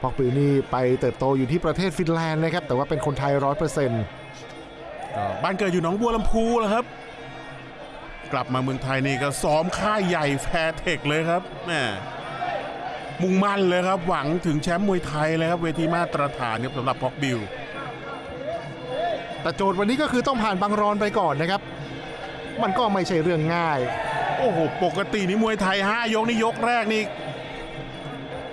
พอกบิวนี่ไปเติบโตอยู่ที่ประเทศฟินแลนด์นะครับ แต่ว่าเป็นคนไทยร้อยเปอร์เซ็นต์ก็บ้านเกิดอยู่หนองบัวลำพูแล้วครับ กลับมาเมืองไทยนี่ก็ซ้อมค่ายใหญ่แฟร์เทคเลยครับแหมมุ่งมั่นเลยครับ หวังถึงแชมป์มวยไทยเลยครับ เวทีมาตรฐานครับสำหรับพ็อกบิวแต่โจทย์วันนี้ก็คือต้องผ่านบางรอนไปก่อนนะครับ มันก็ไม่ใช่เรื่องง่าย โอ้โห ปกตินี่มวยไทย 5 ยกนี่ยกแรกนี่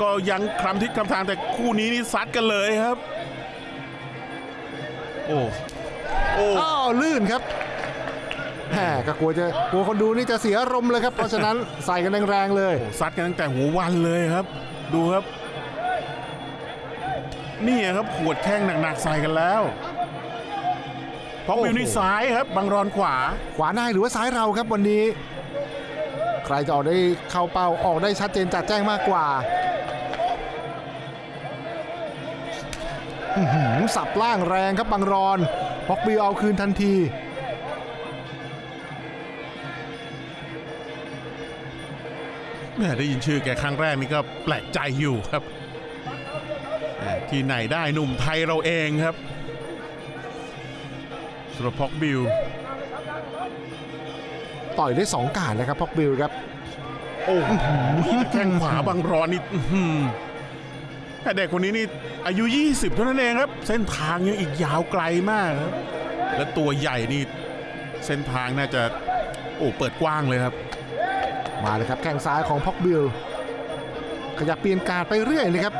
ก็ยังคลำทิศคลำทางแต่คู่นี้นี่ซัดกันเลยครับ โอ้โอ้อ้าวลื่นครับแหมก็กลัวจะกลัวคนดูนี่จะเสียอารมณ์เลยครับ เพราะฉะนั้นใส่กันแรงๆเลยซัดกันตั้งแต่หัววันเลยครับ ดูครับ นี่ครับขวดแข้งหนักๆใส่กันแล้วพ็อกบิวนี่ซ้ายครับ บังรอนขวา ขวาหน้าหรือว่าซ้ายเราครับวันนี้ ใครจะออกได้เข้าเป้าออกได้ชัดเจนจัดแจ้งมากกว่า สับล่างแรงครับบางรอนพอกบิวเอาคืนทันทีแม่ได้ยินชื่อแกครั้งแรกนี่ก็แปลกใจอยู่ครับแหม่ที่ไหนได้หนุ่มไทยเราเองครับสำหรับพ็อกบิวต่อยได้สองการนะครับพอกบิวครับ โอ้โหแข้งขวาบังรอนนี่อื้อหือ แต่เด็กคนนี้นี่อายุ 20 เท่านั้นเองครับ เส้นทางยังอีกยาวไกลมากครับและตัวใหญ่นี่เส้นทางน่าจะโอ้เปิดกว้างเลยครับ มาเลยครับแข้งซ้ายของพอกบิลขยับเปลี่ยนการดไปเรื่อยเลยครับ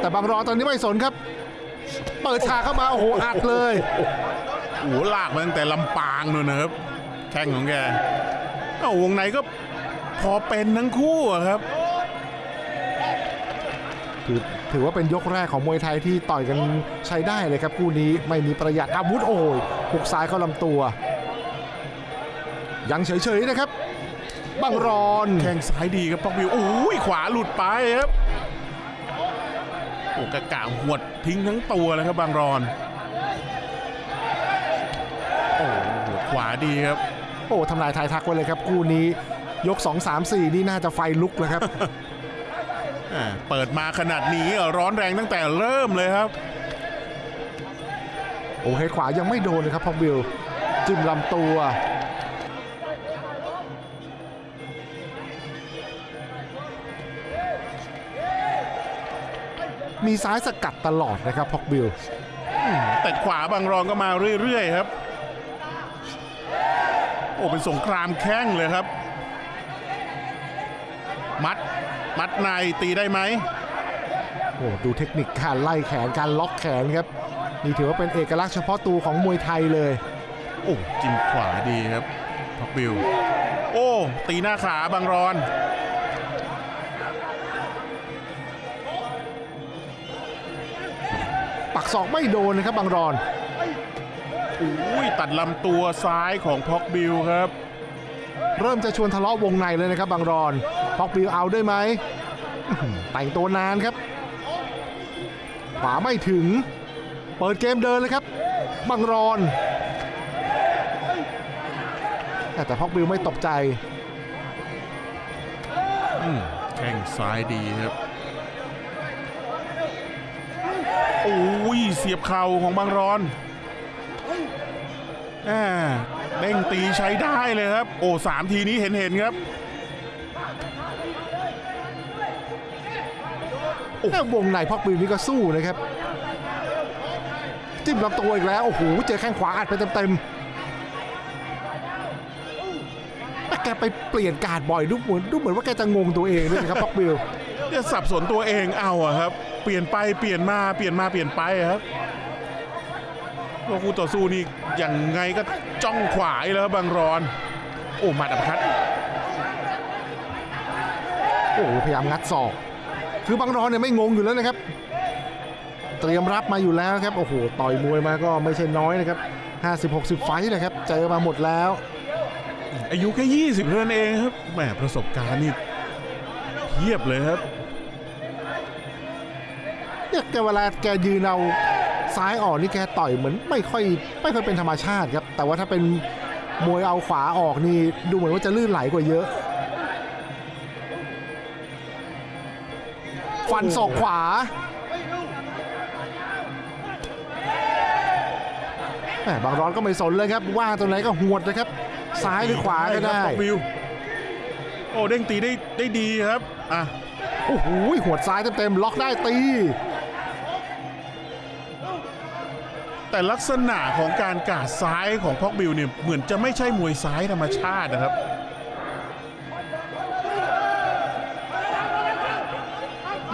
แต่บางรอตอนนี้ไม่สนครับ เปิดฉากเข้ามาโอ้โหอัดเลยโอ้โหลากมาตั้งแต่ลำปางนู่นนะครับแข้งของแกเอ้าวงในก็พอเป็นทั้งคู่อะครับถือ ถือว่าเป็นยกแรกของมวยไทยที่ต่อยกันใช้ได้เลยครับคู่นี้ไม่มีประหยัดอาวุธโอ้ยหุกซ้ายเข้าลำตัว ยังเฉยๆนะครับบังรอนแข้งซ้ายดีครับปอกบิวโอ้ยขวาหลุดไปครับโอ้กะกะหวดทิ้งทั้งตัวเลยครับบางรอนโอ้หัวขวาดีครับ โอ้ทำลายทายทักไว้เลยครับ คู่นี้ยก 2 3 4 นี่น่าจะไฟลุกแล้วครับอ่า เปิดมาขนาดนี้ร้อนแรงตั้งแต่เริ่มเลยครับ โอ้เฮดขวายังไม่โดนเลยครับพอกบิลจิ้มลำตัวมีซ้ายสกัดตลอดนะครับพอกบิลแต่ขวาบางรอนก็มาเรื่อยๆครับ โอ้เป็นสงครามแข้งเลยครับ มัด มัดในตีได้ไหมโอ้ดูเทคนิคการไล่แขนการล็อกแขนครับ นี่ถือว่าเป็นเอกลักษณ์เฉพาะตัวของมวยไทยเลยโอ้จิ้มขวาดีครับพักบิวโอ้ตีหน้าขาบางรอนปักศอกไม่โดนนะครับบางรอนอุ้ยตัดลำตัวซ้ายของพ็อกบิวครับ เริ่มจะชวนทะเลาะวงในเลยนะครับบางรอน พอกบิลเอาได้ไหมแต่งตัวนานครับ ขวาไม่ถึง เปิดเกมเดินเลยครับบางรอน แต่พอกบิลไม่ตกใจแข้งซ้ายดีครับโอ้ยเสียบเข่าของบางรอนอ่าเด้งตีใช้ได้เลยครับ โอ้สามทีนี้เห็นเห็นครับ วงในพอกบิลนี่ก็สู้นะครับ จิ้มลำตัวอีกแล้ว โอ้โห เจอแข้งขวาอัดไปเต็มๆแต่แกไปเปลี่ยนการดบ่อยดูเหมือนดูเหมือนว่าแกจะงงตัวเองด้วยนะครับพอกบิลจะสับสนตัวเองเอาอะครับ เปลี่ยนไปเปลี่ยนมาเปลี่ยนมาเปลี่ยนไปอะครับว่าคู่ต่อสู้นี่ยังไงก็จ้องขวาอยู่แล้วครับบางรอน โอ้หมัดอัปคัดโอ้โหพยายามงัดศอก คือบางรอนเนี่ยไม่งงอยู่แล้วนะครับ เตรียมรับมาอยู่แล้วครับ โอ้โห ต่อยมวยมาก็ไม่ใช่น้อยนะครับ 50-60 ไฟต์นะครับ เจอมาหมดแล้ว อายุแค่20เท่านั้นเองครับแหมประสบการณ์นี่เทียบเลยครับเนี่ยแกเวลาแกยืนเอาซ้ายออกนี่แกต่อยเหมือนไม่ค่อยไม่ค่อยเป็นธรรมชาติครับ แต่ว่าถ้าเป็นมวยเอาขวาออกนี่ดูเหมือนว่าจะลื่นไหลกว่าเยอะ ฟันศอกขวา บางร้อนก็ไม่สนเลยครับ ว่าตรงไหนก็หวดนะครับ ซ้ายหรือขวาก็ได้โอ้เด้งตีได้ได้ดีครับอะโอ้โหหัวซ้ายเต็มๆล็อกได้ตี แต่ลักษณะของการกาดซ้ายของพอกบิลเนี่ยเหมือนจะไม่ใช่มวยซ้ายธรรมชาตินะครับ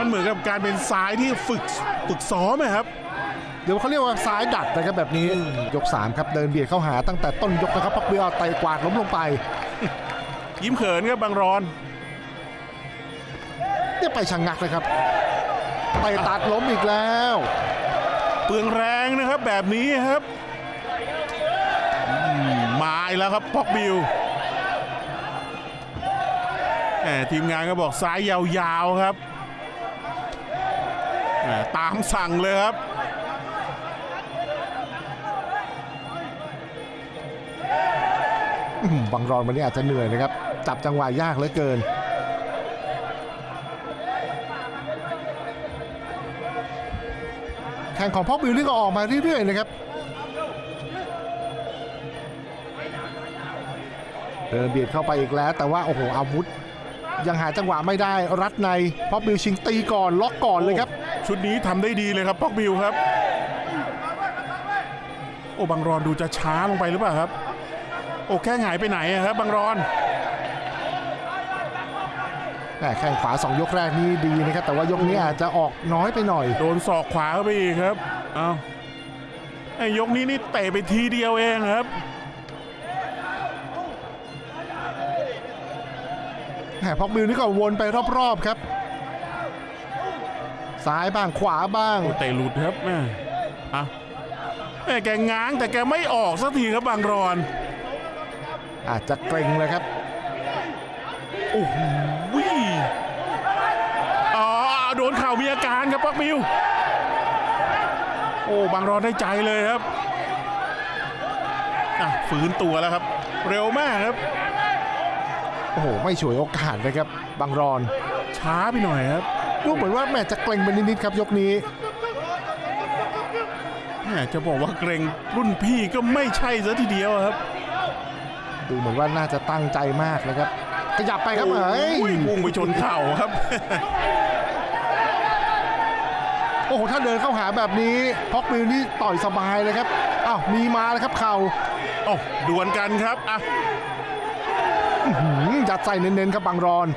เหมือนกับการเป็นซ้ายที่ฝึกฝึกซ้อมอะครับ เดี๋ยวเขาเรียกว่าซ้ายดัดนะครับแบบนี้ยก 3 ครับเดินเบียดเข้าหาตั้งแต่ต้นยกนะครับพักเบียร์เตะกวาดล้มลงไป ยิ้มเขินครับบางรอนเนี่ยไปชะงักเลยครับไปตัดล้มอีกแล้ว เปลืองแรงนะครับแบบนี้ครับอืมมาอีกแล้วครับพ็อกบิวแหมทีมงานก็บอกซ้ายยาวๆครับแหม ตามสั่งเลยครับบางรอนวันนี้อาจจะเหนื่อยนะครับ จับจังหวะยากเหลือเกินแข่งของพ่อบิวนี่ก็ออกมาเรื่อยๆนะครับเดินเบียดเข้าไปอีกแล้ว แต่ว่าโอ้โหอาวุธ ยังหาจังหวะไม่ได้รัดในพ่อบิวชิงตีก่อนล็อกก่อนเลยครับ ชุดนี้ทำได้ดีเลยครับพ็อกบิวครับ โอ้บางรอนดูจะช้าลงไปหรือเปล่าครับ โอ้แค่หงายไปไหนอะครับบางรอนแหม่แข้งขวา 2 ยกแรกนี่ดีนะครับ แต่ว่ายกนี้อาจจะออกน้อยไปหน่อย โดนศอกขวาเข้าไปอีกครับเอาไอ้ยกนี้นี่เตะไปทีเดียวเองครับแหมพอกบิวนี่ก็วนไปรอบๆครับ ซ้ายบ้างขวาบ้างโอ้เตะหลุดครับแม่อะแม่แกง้างแต่แกไม่ออกสักทีครับบางรอน อาจจะเกรงเลยครับโอ้โหวิอ๋อโดนเข่ามีอาการครับปักมิว โอ้บางรอนได้ใจเลยครับอะฝืนตัวแล้วครับ เร็วมากครับ โอ้โห ไม่ฉวยโอกาสเลยครับบางรอน ช้าไปหน่อยครับ ดูเหมือนว่าแม่จะเกรงไปนิดๆครับยกนี้แม่จะบอกว่าเกรงรุ่นพี่ก็ไม่ใช่ซะทีเดียวครับ ดูเหมือนว่าน่าจะตั้งใจมากนะครับขยับไปครับเฮ้ยโอ้พุ่งไปชนเข่าครับ โอ้โหถ้าเดินเข้าหาแบบนี้พอกบิวนี่ต่อยสบายเลยครับอ้าวมีมาแล้วครับเข่าโอ้ดวลกันครับอะหืมยัดใส่เน้นๆครับบางรอน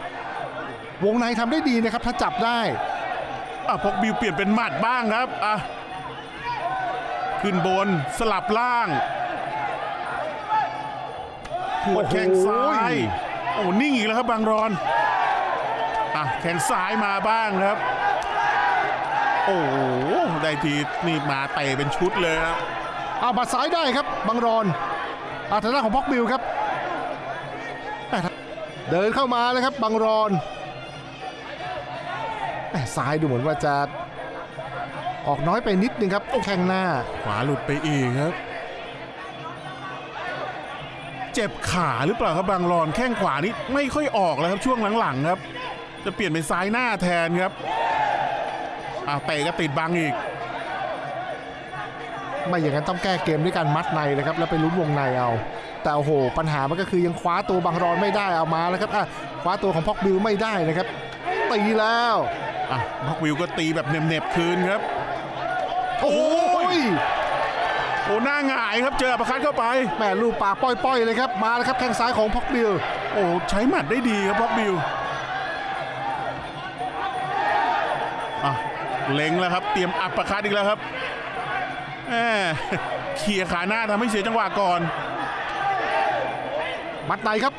วงในทำได้ดีนะครับ ถ้าจับได้อะพกบิวเปลี่ยนเป็นหมัดบ้างครับอะขึ้นบนสลับล่างหัวดแข้งซ้ายโอ้นิ่งอีกแล้วครับบางรอนอะแข้งซ้ายมาบ้างครับ โอ้โหได้ทีนี่มาเตะเป็นชุดเลยครับเอาบัดซ้ายได้ครับบังรอนอาทางด้านของพ็อกบิลครับแม่ทัเดินเข้ามาเลยครับบังรอนแม่ ซ้ายดูเหมือนว่าจะออกน้อยไปนิดนึงครับแข้งหน้า ขวาหลุดไปอีกครับ เจ็บขาหรือเปล่าครับบางรอนแข้งขวานี่ไม่ค่อยออกแล้วครับช่วงหลังๆครับ จะเปลี่ยนเป็นซ้ายหน้าแทนครับอ่าเตะก็ติดบังอีก ไม่อย่างนั้นต้องแก้เกมด้วยการมัดในเลยครับ แล้วไปลุ้นวงในเอา แต่โอ้โห ปัญหามันก็คือยังคว้าตัวบังรอนไม่ได้เอามาแล้วครับอะคว้าตัวของพ็อกบิลไม่ได้นะครับตีแล้ว อะพ็อกวิวก็ตีแบบเหน็บๆคืนครับ โอ้ยโอ้หน้าหงายครับเจออัปเปอร์คัดเข้าไป แม่ลูกปากป้อยๆเลยครับ มาแล้วครับแข้งซ้ายของพ็อกบิล โอ้ใช้หมัดได้ดีครับพ็อกบิวอะเล็งแล้วครับ เตรียมอัปเปอร์คัดอีกแล้วครับแหมเขี่ยขาหน้าทำให้เสียจังหวะก่อนมัดในครับ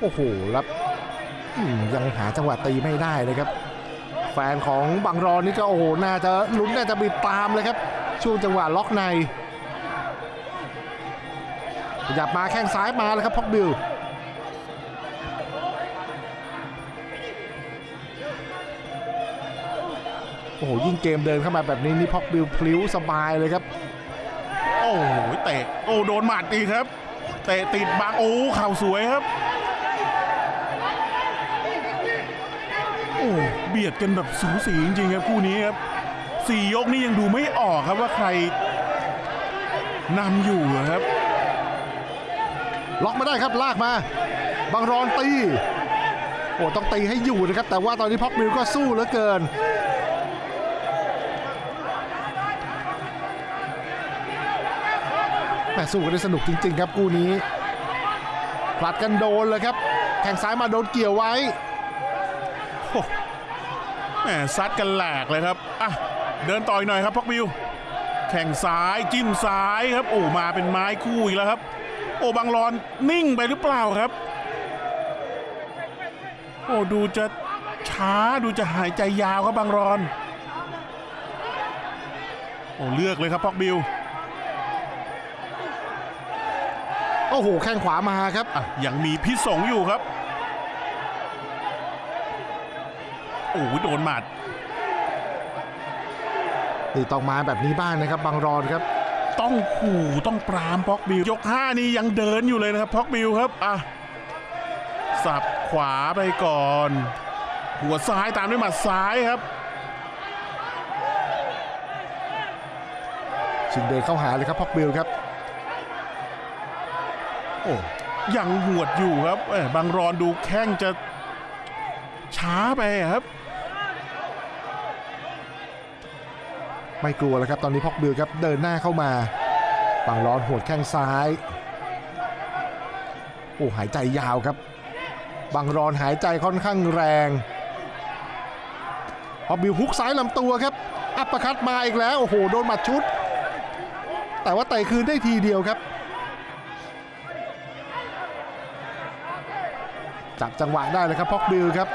โอ้โหแล้วอืมยังหาจังหวะตีไม่ได้เลยครับ แฟนของบังรอนนี่ก็โอ้โหน่าจะลุ้นน่าจะบิดตามเลยครับ ช่วงจังหวะล็อกในขยับมาแข้งซ้ายมาแล้วครับพ็อกบิลโอ้โหยิ่งเกมเดินเข้ามาแบบนี้นี่พ็อกบิลพลิ้วสบายเลยครับ โอ้โหเตะโอ้โดนหมัดอีกครับ เตะติดบังโอ้เข่าสวยครับโอ้ บียดกันแบบสูสีจริงๆครับคู่นี้ครับสี่ยกนี่ยังดูไม่ออกครับว่าใครนำอยู่ครับ ล็อกมาได้ครับลากมาบางรอนตีโอ้ต้องตีให้อยู่นะครับ แต่ว่าตอนนี้พ็อกมิลก็สู้เหลือเกินแม่สู้กันได้สนุกจริง ๆ ครับคู่นี้ผลัดกันโดนเลยครับแข่งซ้ายมาโดนเกี่ยวไว้ มซัดกันแหลกเลยครับอะเดินต่อยหน่อยครับพ็อกบิว แข่งซ้ายจิ้มซ้ายครับ โอ้มาเป็นไม้คู่อีกแล้วครับ โอ้บางรอนนิ่งไปหรือเปล่าครับ โอ้ดูจะช้าดูจะหายใจยาวครับบางรอน โอ้เลือกเลยครับพ็อกบิวโอ้โหแข้งขวามาครับอะยังมีพิษสงอยู่ครับ โอ้โดนหมัดนี่ต้องมาแบบนี้บ้างนะครับบางรอนครับ ต้องขู่ต้องปรามพ็อกบิวยกห้านี่ยังเดินอยู่เลยนะครับพ็อกบิวครับอะสับขวาไปก่อน หัวซ้ายตามด้วยหมัดซ้ายครับชิงเดินเข้าหาเลยครับพ็อกบิลครับ โอ้ยังหวดอยู่ครับเอ้ยบางรอนดูแข้งจะช้าไปอะครับ ไม่กลัวแล้วครับตอนนี้พ็อกบิลครับเดินหน้าเข้ามาบางร้อนหัวดแข้งซ้ายโอ้หายใจยาวครับบางรอนหายใจค่อนข้างแรงพอกบิลฮุกซ้ายลำตัวครับ อัปปร์คัตมาอีกแล้ว โอ้โห โดนหมัดชุด แต่ว่าไต่คืนได้ทีเดียวครับ จับจังหวะได้เลยครับพ็อกบิลครับ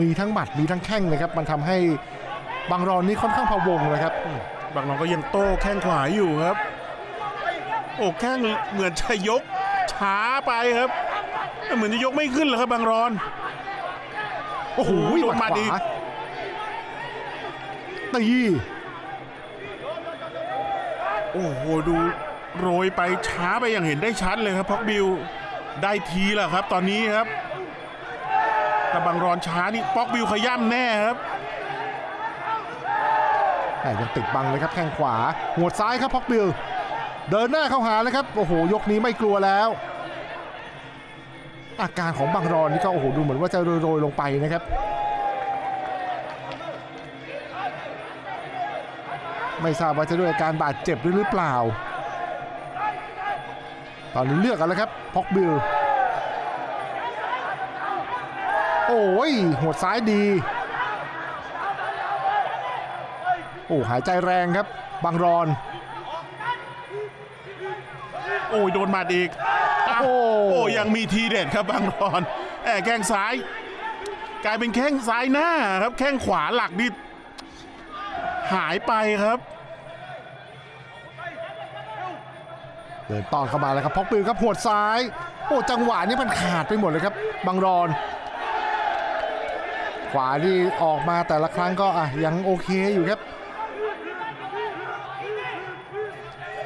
มีทั้งหมัดมีทั้งแข้งเลยครับมันทำให้บางรอนนี่ค่อนข้างพะวงเลยครับ บางรอนก็ยังโต้แข้งขวาอยู่ครับ โอ้แข้งเหมือนจะยกช้าไปครับ เหมือนจะยกไม่ขึ้นเลยครับบางรอน โอ้โหโดนหมัดหมัดขอีกวาตีโอ้โหดูโรยไปช้าไปอย่างเห็นได้ชัดเลยครับพ็อกบิวได้ทีแหละครับ ตอนนี้ครับ ถ้าบางรอนช้านี่พ็อกบิวขย่ำแน่ครับแต่ยังติดบังเลยครับแข้งขวาหัวซ้ายครับพ็อกบิลเดินหน้าเข้าหาเลยครับโอ้โหยกนี้ไม่กลัวแล้ว อาการของบางรอนนี่ก็โอ้โหดูเหมือนว่าจะโรยๆลงไปนะครับ ไม่ทราบว่าจะด้วยอาการบาดเจ็บหรือเปล่า ตอนนี้เลือกกันแล้วครับพ็อกบิล โอ้ยหัวดซ้ายดี โอ้หายใจแรงครับบางรอน โอ้ยโดนหมัดอีกอะโอ้โอ้ยังมีทีเด็ดครับบางรอนแอบแข้งซ้าย กลายเป็นแข้งซ้ายหน้าครับ แข้งขวาหลักนี่หายไปครับเดินต้อนเข้ามาแล้วครับพ็อกบิลครับหัวดซ้าย โอ้จังหวะนี้มันขาดไปหมดเลยครับบางรอน ขวาที่ออกมาแต่ละครั้งก็อะยังโอเคอยู่ครับ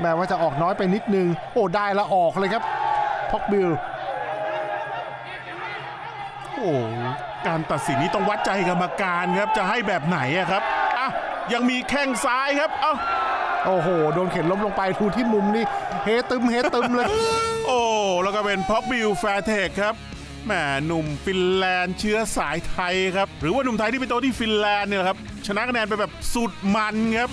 แม้ว่าจะออกน้อยไปนิดนึง โอ้ได้แล้วออกเลยครับพ็อกบิลโอ้การตัดสินนี้ต้องวัดใจกรรมการครับจะให้แบบไหนอะครับอะยังมีแข้งซ้ายครับเอ้าโอ้โห โดนเข็นล้มลงไปทูที่มุมนี่เฮตึมเฮตึมเลย โอ้ แล้วก็เป็นพ็อกบิลแฟร์เทคครับ แหมหนุ่มฟินแลนด์เชื้อสายไทยครับ หรือว่าหนุ่มไทยที่ไปโตที่ฟินแลนด์เนี่ยครับ ชนะคะแนนไปแบบสุดมันครับ